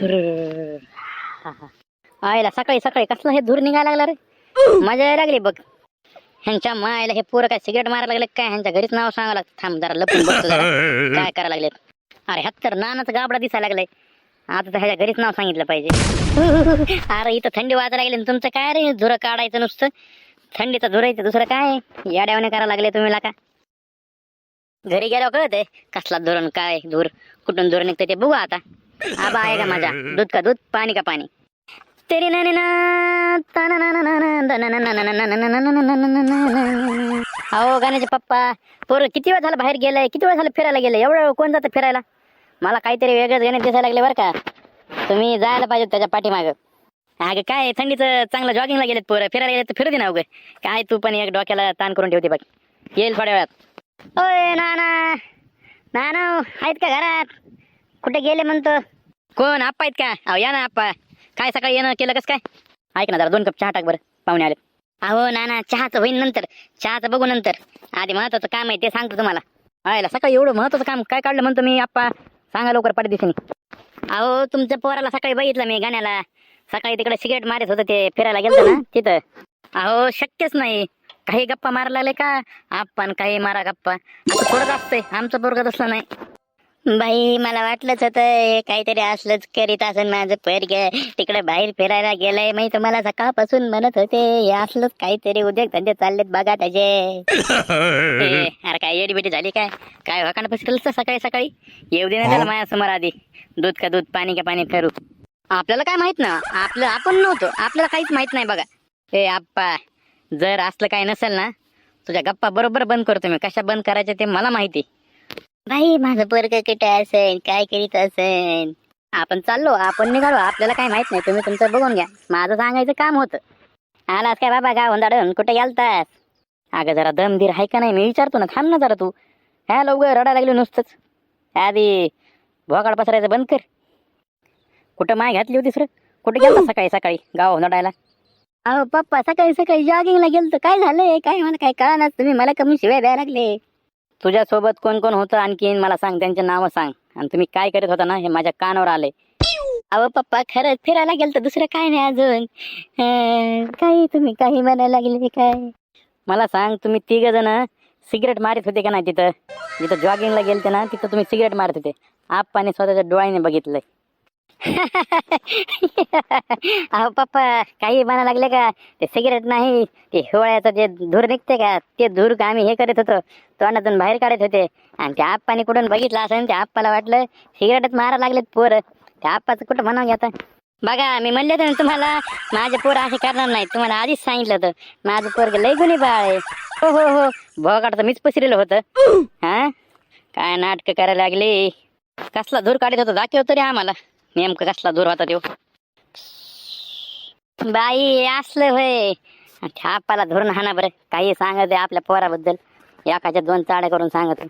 धुर आयला सकाळी सकाळी कसला हे धूर निघायला लागला रे? मजा यायला लागली बघ. ह्यांच्या मायला हे पोरं काय सिगरेट मारायला लागले काय? ह्यांच्या घरीच नाव सांगावं लागतं. थांब जरा लपून बघतो जरा. काय करायला लागले अरे ह्यात तर नानाच गाबडा दिसायला लागलाय. आता तर ह्याच्या घरीच नाव सांगितलं पाहिजे. अरे इथं थंडी वाजायला लागली आणि तुमचं काय रे? झुरं काढायचं नुसतं. थंडीचं धुरायचं दुसरं काय? याड्यावने करायला लागले तुम्ही का घरी गेल्यावर कळत कसला धुरण काय धूर. कुठून धुर निघतं ते बघू आता. अब आहे का दूध का दूध पाणी का पाणी तेरी ना अहो गाण्याचे पप्पा पोर किती वेळ झाला बाहेर गेलाय किती वेळ झालं फिरायला गेलं एवढं कोण जातं फिरायला मला काहीतरी वेगळंच गणेश दिसायला लागले बरं का तुम्ही जायला पाहिजे त्याच्या पाठीमागं अग काय थंडीचं चांगलं जॉगिंगला गेलेत पोरं फिरायला गेले तर फिरू दे ना अगं काय तू पण एक डोक्याला ताण करून ठेवते बघ येईल थोड्या वेळात ओय ना ना ना आहेत का घरात कुठे गेले म्हणतो कोण? आप्पा आहेत का अहो या ना आप्पा. काय सकाळी येणं केलं कस काय? ऐक ना जरा दोन कप चहा टाक बरं. पाहुणे आले. अहो ना ना चहाचं होईन नंतर. चहाचं बघू नंतर. आधी महत्वाचं काम आहे ते सांगतो तुम्हाला. आयला सकाळी एवढं महत्वाचं काम काय काढलं म्हणतो मी आप्पा? सांगा लवकर पाठी अहो तुमच्या पोराला सकाळी बघितलं मी गाण्याला. सकाळी तिकडे सिगरेट मारत होतं ते फिरायला गेलं ना तिथं. अहो शक्यच नाही. काही गप्पा मारायला लागले का आपण काही मारा गप्पा. असं थोडंच असतंय आमचं पोरगा तसलं नाही. बाई मला वाटलंच होतं हे काहीतरी असलंच करीत असेल माझं पोरग. तिकडे बाहेर फिरायला गेलंय. मी तुम्हाला सकाळपासून म्हणत होते हे असलंच काहीतरी उद्योग धंदे चाललेत बघा त्याचे. ए, अरे काय येडी बेटी झाली काय? काय वाकांड बसलं सकाळी सकाळी? येऊ दे ना त्याला माझ्यासमोर आधी. दूध का दूध पाणी का पाणी ठरू आपल्याला काय माहीत ना? आपलं आपण नव्हतो. आपल्याला काहीच माहीत नाही बघा. ए आप्पा जर असलं काय नसेल ना तुझ्या गप्पा बरोबर बंद करतो मी. कशा बंद करायच्या ते मला माहिती. बाई माझं पोरग कुठे असेल काय करीत असेल? आपण चाललो आपण निघालो. आपल्याला काय माहीत नाही. तुम्ही तुमचं बघून घ्या. माझं सांगायचं काम होतं. आलास काय बाबा गाव दाडून? कुठे गेलतास? अगं जरा दमधीर आहे का नाही? मी विचारतो ना. थांब ना जरा तू. ह्या लवकर रडायला लागलो नुसतंच. आधी भोकाड पसरायचं बंद कर. कुठं माय घातली होती सर कुठे गेलता सकाळी सकाळी गाव नडायला अहो पप्पा सकाळी सकाळी जॉगिंगला गेलतो. काय झालंय? काय मला काय कळणार तुम्ही मला कमी शिवाय द्यायला लागले. तुझ्यासोबत कोण कोण होतं आणखीन? मला सांग त्यांचे नावं सांग. आणि तुम्ही काय करत होता ना हे माझ्या कानावर आले अहो पप्पा खरंच फिरायला गेलतो. दुसरं काय नाही अजून. अं, काही तुम्ही काही म्हणायला लागले काय? मला सांग तुम्ही तिघ जण सिगरेट मारत होते का नाही तिथं? जिथं जॉगिंगला गेलते ना तिथं तुम्ही सिगरेट मारत होते. आप्पाने स्वतःच्या डोळ्याने बघितलंय. अहो पप्पा काही म्हणायला लागले का? ते सिगरेट नाही ते हिवाळ्याचं जे धूर निघते का ते धूर का आम्ही हे करत होतो. तोंडातून बाहेर काढत होते. आणि त्या आप्पाने कुठून बघितलं असं त्या आप्पाला वाटलं सिगरेटच मारा लागलेत पोरं. त्या आप्पाचं कुठं म्हणावं घ्या बघा मी म्हणले होते ना तुम्हाला माझे पोरं असे करणार नाही तुम्हाला आधीच सांगितलं होतं. माझं पोरग लय गुन्हे बाळ आहे. हो हो हो. भोगाड तर मीच पसरलेलं होतं. हा? काय नाटकं करायला लागले? कसला धूर काढत होता दाखव तरी आम्हाला. नेमकं कसला दूर होता तो? बाई असलं होय. छापाला धरून हाना बरं. काही सांगत आहे आपल्या पोराबद्दल. एकाच्या दोन चाड्या करून सांगत. आहे.